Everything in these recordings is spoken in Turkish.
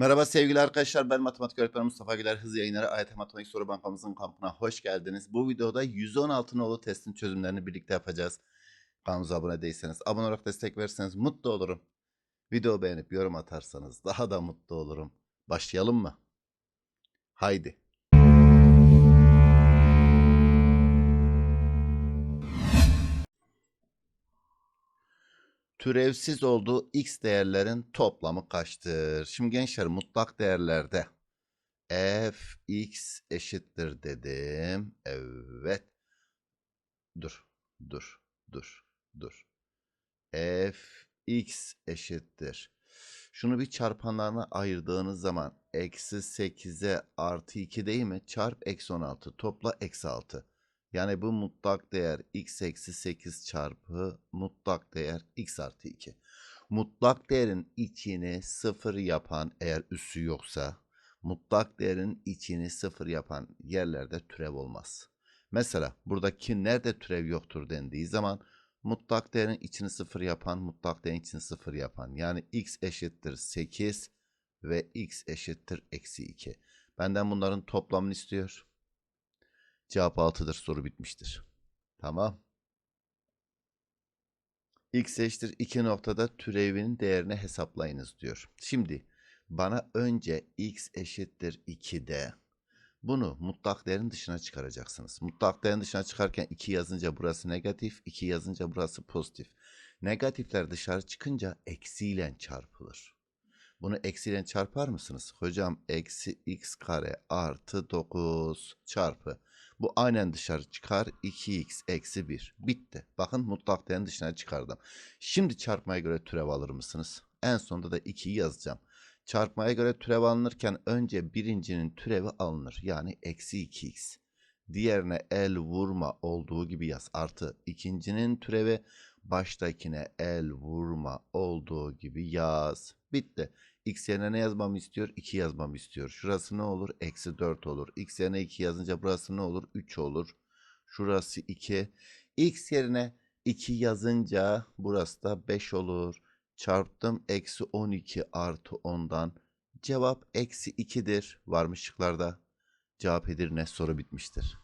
Merhaba sevgili arkadaşlar ben matematik öğretmeni Mustafa Güler Hız Yayınları AYT Matematik Soru Bankamızın kampına hoş geldiniz. Bu videoda 116 nolu testin çözümlerini birlikte yapacağız. Kanalımıza abone değilseniz abone olarak destek verirseniz mutlu olurum. Video beğenip yorum atarsanız daha da mutlu olurum. Başlayalım mı? Haydi. Türevsiz olduğu x değerlerin toplamı kaçtır? Şimdi gençler mutlak değerlerde f x eşittir dedim. Evet. Dur. Dur. Dur. Dur. f x eşittir. Şunu bir çarpanlarına ayırdığınız zaman eksi 8'e artı 2 değil mi? Çarp eksi 16 topla eksi 6. Yani bu mutlak değer x eksi 8 çarpı mutlak değer x artı 2. Mutlak değerin içini sıfır yapan eğer üssü yoksa mutlak değerin içini sıfır yapan yerlerde türev olmaz. Mesela buradaki nerede türev yoktur dendiği zaman mutlak değerin içini sıfır yapan mutlak değerin içini sıfır yapan yani x eşittir 8 ve x eşittir eksi 2. Benden bunların toplamını istiyor. Cevap 6'dır. Soru bitmiştir. Tamam. X eşittir 2 noktada türevinin değerini hesaplayınız diyor. Şimdi bana önce x eşittir 2'de bunu mutlak değerin dışına çıkaracaksınız. Mutlak değerin dışına çıkarken 2 yazınca burası negatif, 2 yazınca burası pozitif. Negatifler dışarı çıkınca eksiyle çarpılır. Bunu eksiyle çarpar mısınız? Hocam eksi x kare artı 9 çarpı. Bu aynen dışarı çıkar. 2x eksi 1. Bitti. Bakın mutlak değerin dışına çıkardım. Şimdi çarpmaya göre türev alır mısınız? En sonunda da 2'yi yazacağım. Çarpmaya göre türev alınırken önce birincinin türevi alınır. Yani eksi 2x. Diğerine el vurma olduğu gibi yaz. Artı ikincinin türevi baştakine el vurma olduğu gibi yaz. Bitti. X yerine ne yazmamı istiyor? 2 yazmamı istiyor. Şurası ne olur? Eksi 4 olur. X yerine 2 yazınca burası ne olur? 3 olur. Şurası 2. X yerine 2 yazınca burası da 5 olur. Çarptım. Eksi 12 artı 10'dan. Cevap eksi 2'dir. Varmış şıklarda. Cevap Edirne soru bitmiştir.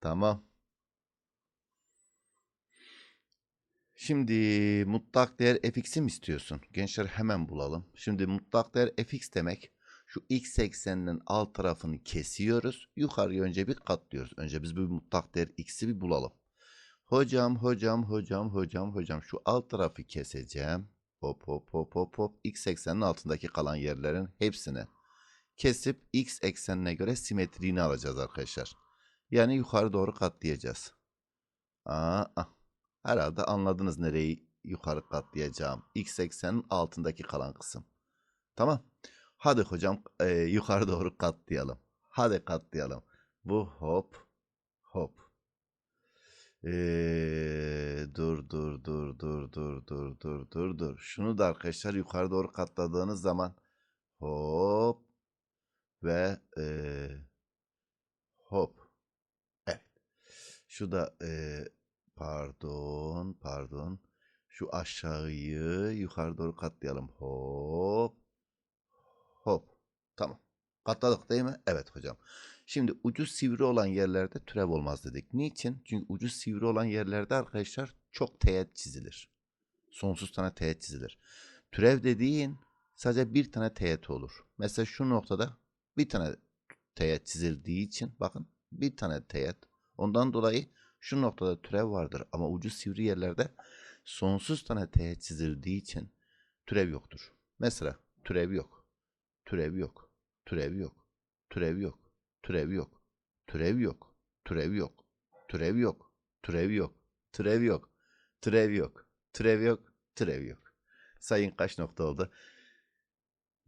Tamam. Şimdi mutlak değer fx'i mi istiyorsun? Gençler hemen bulalım. Şimdi mutlak değer fx demek şu x ekseninin alt tarafını kesiyoruz. Yukarıya önce bir katlıyoruz. Önce biz bu mutlak değer x'i bir bulalım. Hocam, hocam, hocam, hocam, hocam şu alt tarafı keseceğim. Hop hop hop hop hop. X ekseninin altındaki kalan yerlerin hepsini kesip x eksenine göre simetriğini alacağız arkadaşlar. Yani yukarı doğru katlayacağız. Aa, ah. Herhalde anladınız nereyi yukarı katlayacağım. X eksenin altındaki kalan kısım. Tamam. Hadi hocam e, yukarı doğru katlayalım. Hadi katlayalım. Bu hop hop. Ee, dur dur dur dur dur dur dur dur dur. Şunu da arkadaşlar yukarı doğru katladığınız zaman hop ve e, hop. Evet. Şu da e, Pardon, pardon. Şu aşağıyı yukarı doğru katlayalım. Hop. Hop. Tamam. Katladık değil mi? Evet hocam. Şimdi ucu sivri olan yerlerde türev olmaz dedik. Niçin? Çünkü ucu sivri olan yerlerde arkadaşlar çok teğet çizilir. Sonsuz tane teğet çizilir. Türev dediğin sadece bir tane teğet olur. Mesela şu noktada bir tane teğet çizildiği için bakın bir tane teğet. Ondan dolayı şu noktada türev vardır ama ucu sivri yerlerde sonsuz tane teğet çizildiği için türev yoktur. Mesela türev yok. Türev yok. Türev yok. Türev yok. Türev yok. Türev yok. Türev yok. Türev yok. Türev yok. Türev yok. Türev yok. Türev yok. Türev yok. Sayın kaç nokta oldu?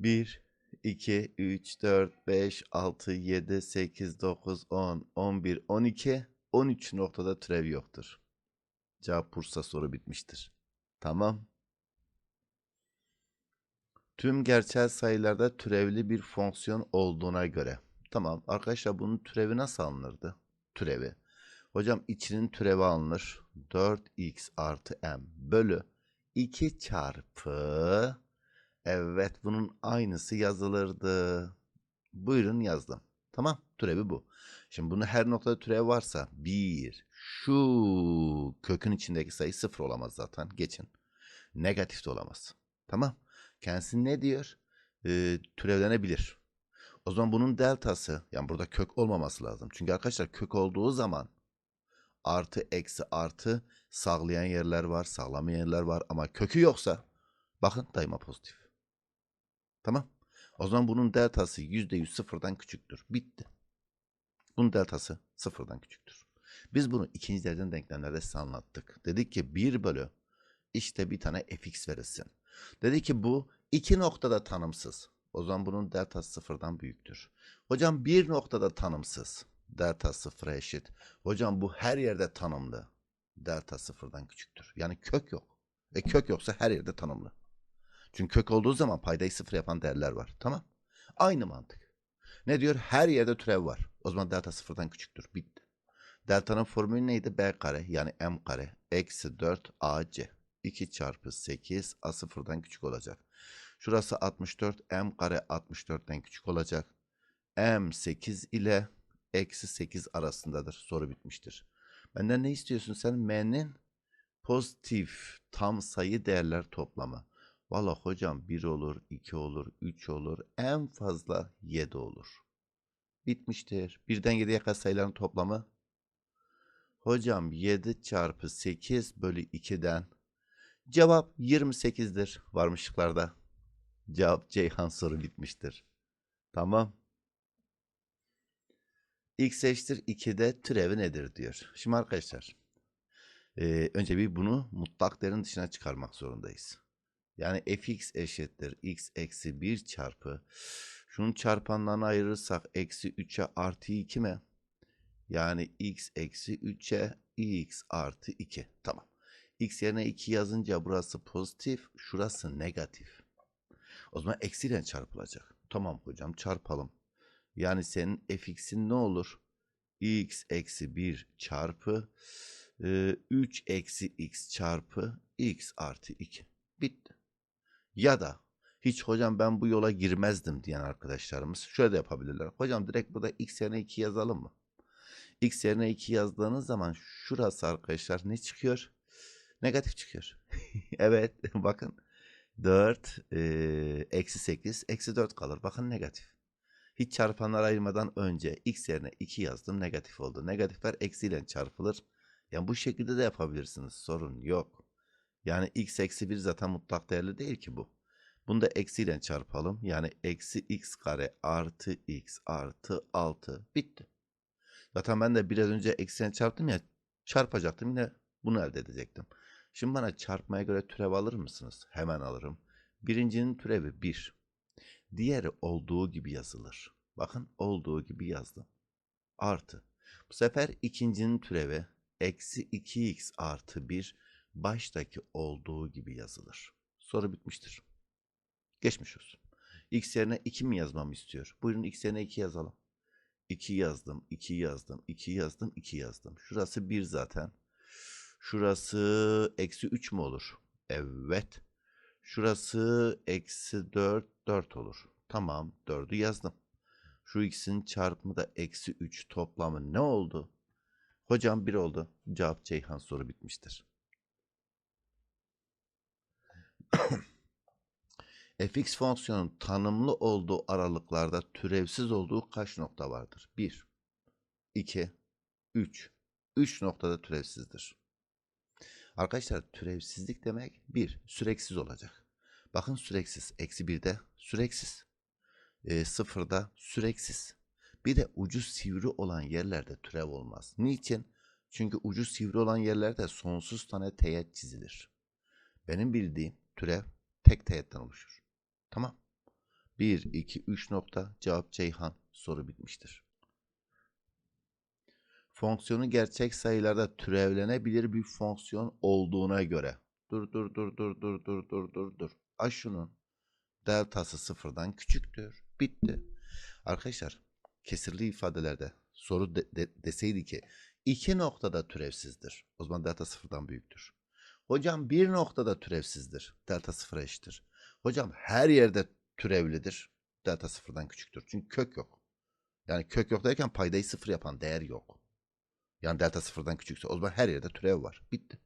1 2 3 4 5 6 7 8 9 10 11 12 13 noktada türev yoktur. Cevap Bursa soru bitmiştir. Tamam. Tüm gerçel sayılarda türevli bir fonksiyon olduğuna göre. Tamam arkadaşlar bunun türevi nasıl alınırdı? Türevi. Hocam içinin türevi alınır. 4x artı m bölü 2 çarpı Evet bunun aynısı yazılırdı. Buyurun yazdım. Tamam türevi bu. Şimdi bunu her noktada türev varsa 1 şu kökün içindeki sayı sıfır olamaz zaten. Geçin. Negatif de olamaz. Tamam. Kendisi ne diyor? Ee, türevlenebilir. O zaman bunun deltası yani burada kök olmaması lazım. Çünkü arkadaşlar kök olduğu zaman artı eksi artı sağlayan yerler var, sağlamayan yerler var ama kökü yoksa bakın daima pozitif. Tamam. O zaman bunun deltası %100 sıfırdan küçüktür. Bitti. Bunun deltası sıfırdan küçüktür. Biz bunu ikinci dereden denklemlerde size anlattık. Dedik ki 1 bölü işte bir tane fx verilsin. Dedi ki bu iki noktada tanımsız. O zaman bunun deltası sıfırdan büyüktür. Hocam bir noktada tanımsız. Delta sıfıra eşit. Hocam bu her yerde tanımlı. Delta sıfırdan küçüktür. Yani kök yok. E kök yoksa her yerde tanımlı. Çünkü kök olduğu zaman paydayı sıfır yapan değerler var. Tamam. Aynı mantık. Ne diyor? Her yerde türev var. O zaman delta sıfırdan küçüktür. Bitti. Delta'nın formülü neydi? B kare yani m kare eksi 4 ac. 2 çarpı 8 a sıfırdan küçük olacak. Şurası 64 m kare 64'ten küçük olacak. m 8 ile eksi 8 arasındadır. Soru bitmiştir. Benden ne istiyorsun sen? M'nin pozitif tam sayı değerler toplamı. Valla hocam 1 olur, 2 olur, 3 olur, en fazla 7 olur. Bitmiştir. Birden 7'ye kadar sayıların toplamı. Hocam 7 çarpı 8 bölü 2'den cevap 28'dir varmışlıklarda. Cevap Ceyhan soru bitmiştir. Tamam. X eşittir 2'de türevi nedir diyor. Şimdi arkadaşlar e, önce bir bunu mutlak değerin dışına çıkarmak zorundayız. Yani fx eşittir x eksi 1 çarpı şunun çarpanlarını ayırırsak eksi 3'e artı 2 mi? Yani x eksi 3'e x artı 2. Tamam. x yerine 2 yazınca burası pozitif, şurası negatif. O zaman eksiyle çarpılacak. Tamam hocam çarpalım. Yani senin fx'in ne olur? x eksi 1 çarpı e, 3 eksi x çarpı x artı 2. Bitti. Ya da hiç hocam ben bu yola girmezdim diyen arkadaşlarımız şöyle de yapabilirler. Hocam direkt burada x yerine 2 yazalım mı? x yerine 2 yazdığınız zaman şurası arkadaşlar ne çıkıyor? Negatif çıkıyor. evet bakın 4 e, eksi 8 eksi 4 kalır. Bakın negatif. Hiç çarpanlar ayırmadan önce x yerine 2 yazdım negatif oldu. Negatifler eksiyle çarpılır. Yani bu şekilde de yapabilirsiniz. Sorun yok. Yani x eksi 1 zaten mutlak değerli değil ki bu. Bunu da eksiyle çarpalım. Yani eksi x kare artı x artı 6. Bitti. Zaten ben de biraz önce eksiyle çarptım ya çarpacaktım yine bunu elde edecektim. Şimdi bana çarpmaya göre türev alır mısınız? Hemen alırım. Birincinin türevi 1. Diğeri olduğu gibi yazılır. Bakın olduğu gibi yazdım. Artı. Bu sefer ikincinin türevi eksi 2x artı 1 baştaki olduğu gibi yazılır. Soru bitmiştir. Geçmiş olsun. X yerine 2 mi yazmamı istiyor? Buyurun x yerine 2 yazalım. 2 yazdım, 2 yazdım, 2 yazdım, 2 yazdım. Şurası 1 zaten. Şurası eksi 3 mü olur? Evet. Şurası eksi 4, 4 olur. Tamam, 4'ü yazdım. Şu x'in çarpımı da eksi 3 toplamı ne oldu? Hocam 1 oldu. Cevap Ceyhan soru bitmiştir. Fx fonksiyonun tanımlı olduğu aralıklarda türevsiz olduğu kaç nokta vardır? 1, 2, 3. 3 noktada türevsizdir. Arkadaşlar türevsizlik demek 1. Süreksiz olacak. Bakın süreksiz. Eksi 1'de süreksiz. E, sıfırda süreksiz. Bir de ucu sivri olan yerlerde türev olmaz. Niçin? Çünkü ucu sivri olan yerlerde sonsuz tane teğet çizilir. Benim bildiğim türev tek teğetten oluşur. Tamam. 1, 2, 3 nokta cevap Ceyhan soru bitmiştir. Fonksiyonu gerçek sayılarda türevlenebilir bir fonksiyon olduğuna göre. Dur dur dur dur dur dur dur dur dur. A şunun deltası sıfırdan küçüktür. Bitti. Arkadaşlar kesirli ifadelerde soru de, de, deseydi ki iki noktada türevsizdir. O zaman delta sıfırdan büyüktür. Hocam bir noktada türevsizdir. Delta sıfıra eşittir. Hocam her yerde türevlidir. Delta sıfırdan küçüktür. Çünkü kök yok. Yani kök yok derken paydayı sıfır yapan değer yok. Yani delta sıfırdan küçükse o zaman her yerde türev var. Bitti.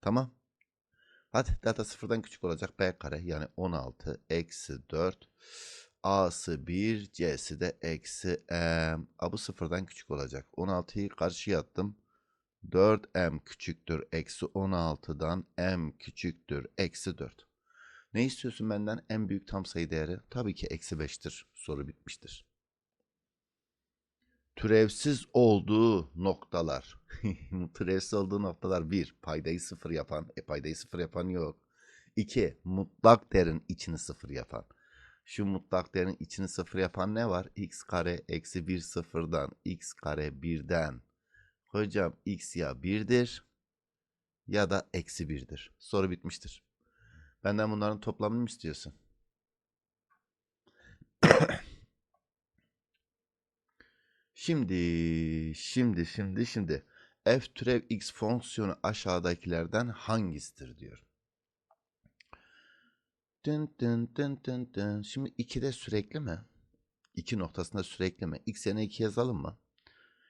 Tamam. Hadi delta sıfırdan küçük olacak b kare yani 16 eksi 4 a'sı 1 c'si de eksi m. A bu sıfırdan küçük olacak. 16'yı karşıya attım. 4m küçüktür eksi 16'dan m küçüktür eksi 4. Ne istiyorsun benden? En büyük tam sayı değeri tabii ki eksi 5'tir. Soru bitmiştir. Türevsiz olduğu noktalar. Türevsiz olduğu noktalar 1. Paydayı sıfır yapan. E paydayı sıfır yapan yok. 2. Mutlak değerin içini sıfır yapan. Şu mutlak değerin içini sıfır yapan ne var? x kare eksi 1 sıfırdan x kare 1'den. Hocam x ya 1'dir ya da eksi 1'dir. Soru bitmiştir. Benden bunların toplamını mı istiyorsun? Şimdi, şimdi, şimdi, şimdi. f türev x fonksiyonu aşağıdakilerden hangisidir diyor. Dın dın dın dın dın. Şimdi 2'de sürekli mi? 2 noktasında sürekli mi? x yerine 2 yazalım mı?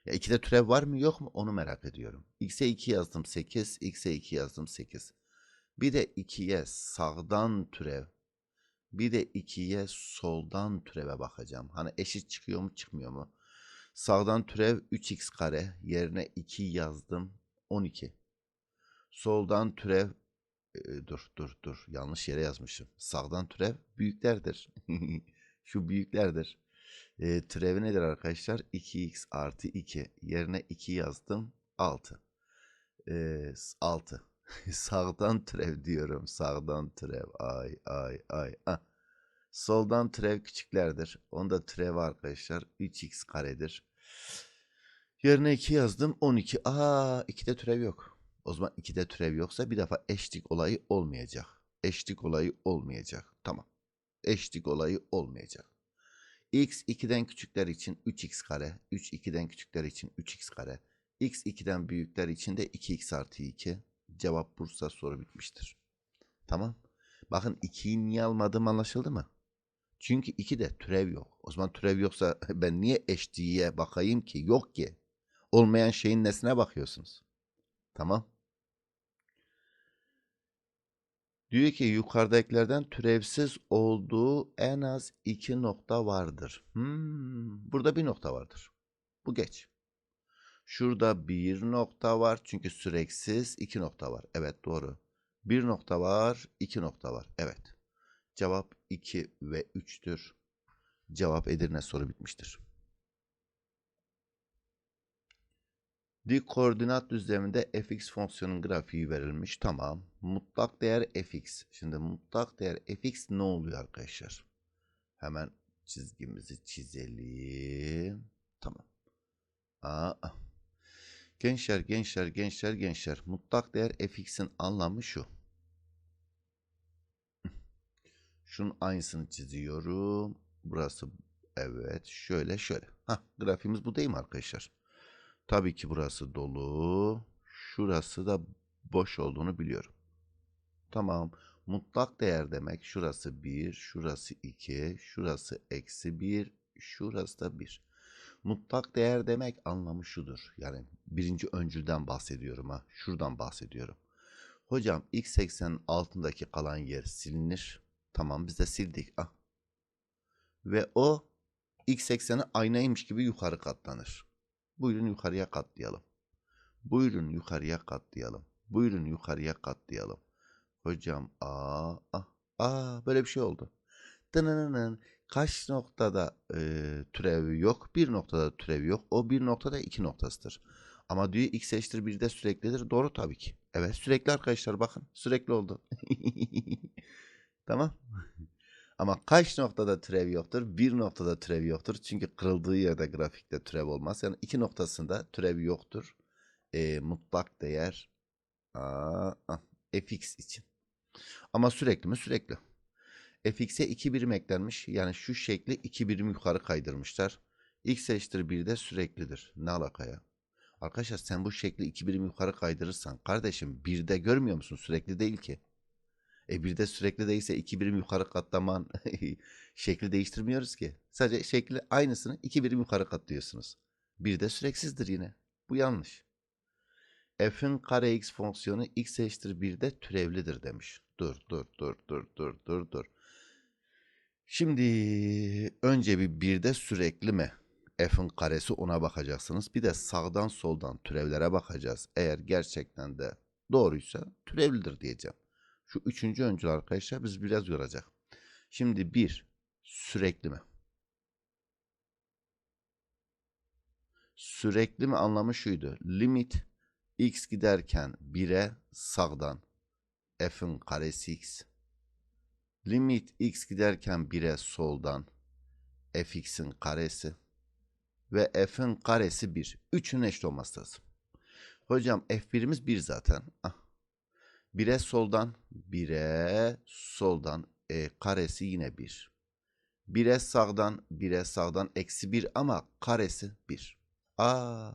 Ya 2'de türev var mı yok mu onu merak ediyorum. x'e 2 yazdım 8, x'e 2 yazdım 8. Bir de 2'ye sağdan türev. Bir de 2'ye soldan türeve bakacağım. Hani eşit çıkıyor mu çıkmıyor mu? Sağdan türev 3x kare yerine 2 yazdım 12. Soldan türev e, dur dur dur yanlış yere yazmışım. Sağdan türev büyüklerdir. Şu büyüklerdir. E, türevi nedir arkadaşlar? 2x artı 2 yerine 2 yazdım 6. E, 6. Sağdan türev diyorum. Sağdan türev. Ay ay ay. Ah. Soldan türev küçüklerdir. Onda türev arkadaşlar 3x karedir. Yerine 2 yazdım 12. Aa 2'de türev yok. O zaman 2'de türev yoksa bir defa eşlik olayı olmayacak. Eşlik olayı olmayacak. Tamam. Eşlik olayı olmayacak. x 2'den küçükler için 3x kare. 3 2'den küçükler için 3x kare. x 2'den büyükler için de 2x artı 2. Cevap Bursa soru bitmiştir. Tamam. Bakın 2'yi niye almadığım anlaşıldı mı? Çünkü 2'de türev yok. O zaman türev yoksa ben niye eşliğe bakayım ki? Yok ki. Olmayan şeyin nesine bakıyorsunuz? Tamam. Diyor ki yukarıdakilerden türevsiz olduğu en az iki nokta vardır. Hmm, burada bir nokta vardır. Bu geç. Şurada bir nokta var çünkü süreksiz iki nokta var. Evet doğru. Bir nokta var, iki nokta var. Evet. Cevap 2 ve 3'tür. Cevap Edirne soru bitmiştir. Dik koordinat düzleminde fx fonksiyonun grafiği verilmiş. Tamam. Mutlak değer fx. Şimdi mutlak değer fx ne oluyor arkadaşlar? Hemen çizgimizi çizelim. Tamam. Aa. Gençler, gençler, gençler, gençler. Mutlak değer fx'in anlamı şu. Şunun aynısını çiziyorum. Burası evet şöyle şöyle. Hah grafiğimiz bu değil mi arkadaşlar? Tabii ki burası dolu. Şurası da boş olduğunu biliyorum. Tamam. Mutlak değer demek şurası 1, şurası 2, şurası eksi 1, şurası da 1. Mutlak değer demek anlamı şudur. Yani birinci öncülden bahsediyorum ha. Şuradan bahsediyorum. Hocam x eksenin altındaki kalan yer silinir. Tamam biz de sildik. Ah. Ve o x ekseni aynaymış gibi yukarı katlanır. Buyurun yukarıya katlayalım. Buyurun yukarıya katlayalım. Buyurun yukarıya katlayalım. Hocam aa ah, aa böyle bir şey oldu. Dınınının kaç noktada e, türevi yok? Bir noktada türevi yok. O bir noktada iki noktasıdır. Ama diyor x eşittir 1'de süreklidir. Doğru tabii ki. Evet sürekli arkadaşlar bakın. Sürekli oldu. tamam. Ama kaç noktada türev yoktur? Bir noktada türev yoktur. Çünkü kırıldığı yerde grafikte türev olmaz. Yani iki noktasında türev yoktur. E, mutlak değer aa, ah, fx için. Ama sürekli mi? Sürekli. Fx'e 2 birim eklenmiş. Yani şu şekli 2 birim yukarı kaydırmışlar. x eşittir 1'de süreklidir. Ne alaka ya? Arkadaşlar sen bu şekli 2 birim yukarı kaydırırsan kardeşim 1'de görmüyor musun? Sürekli değil ki. E bir de sürekli değilse iki birim yukarı katlaman şekli değiştirmiyoruz ki. Sadece şekli aynısını iki birim yukarı katlıyorsunuz. Bir de süreksizdir yine. Bu yanlış. F'in kare x fonksiyonu x eşittir 1'de türevlidir demiş. Dur dur dur dur dur dur dur. Şimdi önce bir birde sürekli mi? F'in karesi ona bakacaksınız. Bir de sağdan soldan türevlere bakacağız. Eğer gerçekten de doğruysa türevlidir diyeceğim. Şu üçüncü öncül arkadaşlar biz biraz yoracak. Şimdi bir sürekli mi? Sürekli mi anlamı şuydu. Limit x giderken 1'e sağdan f'in karesi x. Limit x giderken 1'e soldan fx'in karesi ve f'in karesi 1. Üçünün eşit olması lazım. Hocam f1'imiz 1 zaten. Ah. 1'e soldan 1'e soldan e, karesi yine 1. 1'e sağdan 1'e sağdan eksi 1 ama karesi 1. Aa,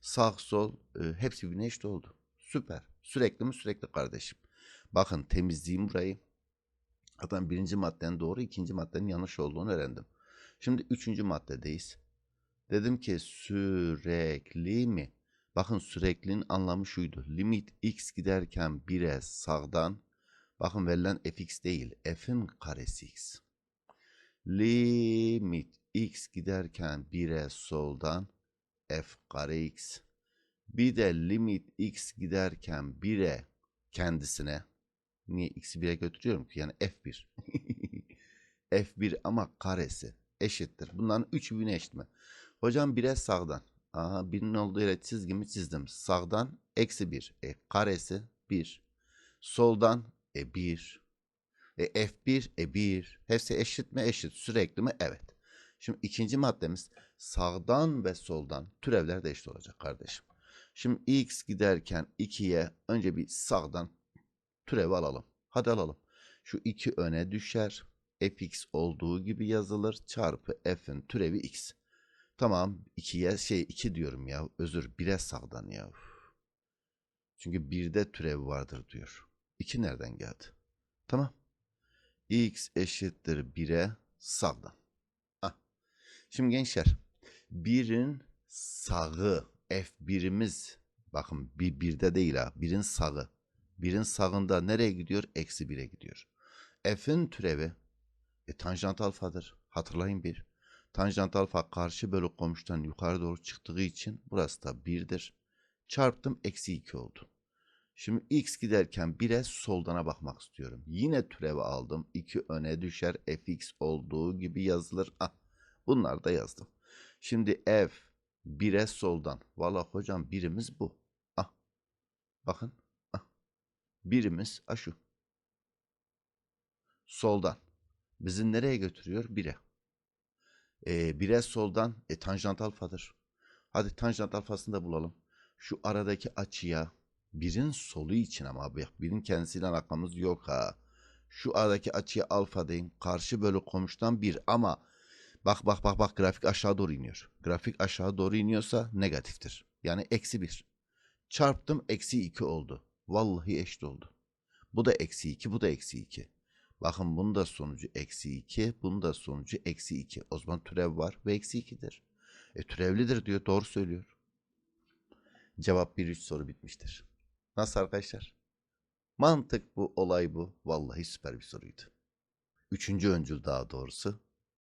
sağ sol e, hepsi birbirine eşit oldu. Süper. Sürekli mi sürekli kardeşim. Bakın temizleyeyim burayı. Zaten birinci maddenin doğru ikinci maddenin yanlış olduğunu öğrendim. Şimdi üçüncü maddedeyiz. Dedim ki sürekli mi? Bakın süreklinin anlamı şuydu. Limit x giderken 1'e sağdan bakın verilen fx değil f'in karesi x. Limit x giderken 1'e soldan f kare x. Bir de limit x giderken 1'e kendisine niye x'i 1'e götürüyorum ki yani f1. f1 ama karesi eşittir. Bunların üçü birbirine eşit mi? Hocam 1'e sağdan. Aha birinin olduğu yere çizgimi çizdim. Sağdan eksi 1. E, karesi 1. Soldan e 1. E, F1 e 1. Hepsi eşit mi? Eşit. Sürekli mi? Evet. Şimdi ikinci maddemiz sağdan ve soldan türevler de eşit olacak kardeşim. Şimdi x giderken 2'ye önce bir sağdan türev alalım. Hadi alalım. Şu 2 öne düşer. fx olduğu gibi yazılır. Çarpı f'in türevi x. Tamam 2'ye şey 2 diyorum ya. Özür 1'e sağdan ya. Çünkü 1'de türev vardır diyor. 2 nereden geldi? Tamam. x eşittir 1'e sağdan. Ah. Şimdi gençler 1'in sağı f1'imiz bakın bir birde değil ha. 1'in sağı. 1'in sağında nereye gidiyor? Eksi 1'e gidiyor. F'in türevi e, tanjant alfadır. Hatırlayın bir. Tanjant alfa karşı bölü komşudan yukarı doğru çıktığı için burası da 1'dir. Çarptım eksi 2 oldu. Şimdi x giderken 1'e soldana bakmak istiyorum. Yine türevi aldım. 2 öne düşer. fx olduğu gibi yazılır. Ah, bunlar da yazdım. Şimdi f 1'e soldan. Valla hocam birimiz bu. Ah, bakın. Birimiz ah şu. Soldan. Bizi nereye götürüyor? 1'e. E, bire soldan e, tanjant alfadır. Hadi tanjant alfasını da bulalım. Şu aradaki açıya birin solu için ama bak birin kendisiyle alakamız yok ha. Şu aradaki açıya alfa deyin. Karşı bölü komşudan bir ama bak bak bak bak grafik aşağı doğru iniyor. Grafik aşağı doğru iniyorsa negatiftir. Yani eksi bir. Çarptım eksi iki oldu. Vallahi eşit oldu. Bu da eksi iki bu da eksi iki. Bakın bunun da sonucu eksi 2. Bunun da sonucu eksi 2. O zaman türev var ve eksi 2'dir. E türevlidir diyor. Doğru söylüyor. Cevap 1-3 soru bitmiştir. Nasıl arkadaşlar? Mantık bu, olay bu. Vallahi süper bir soruydu. Üçüncü öncül daha doğrusu.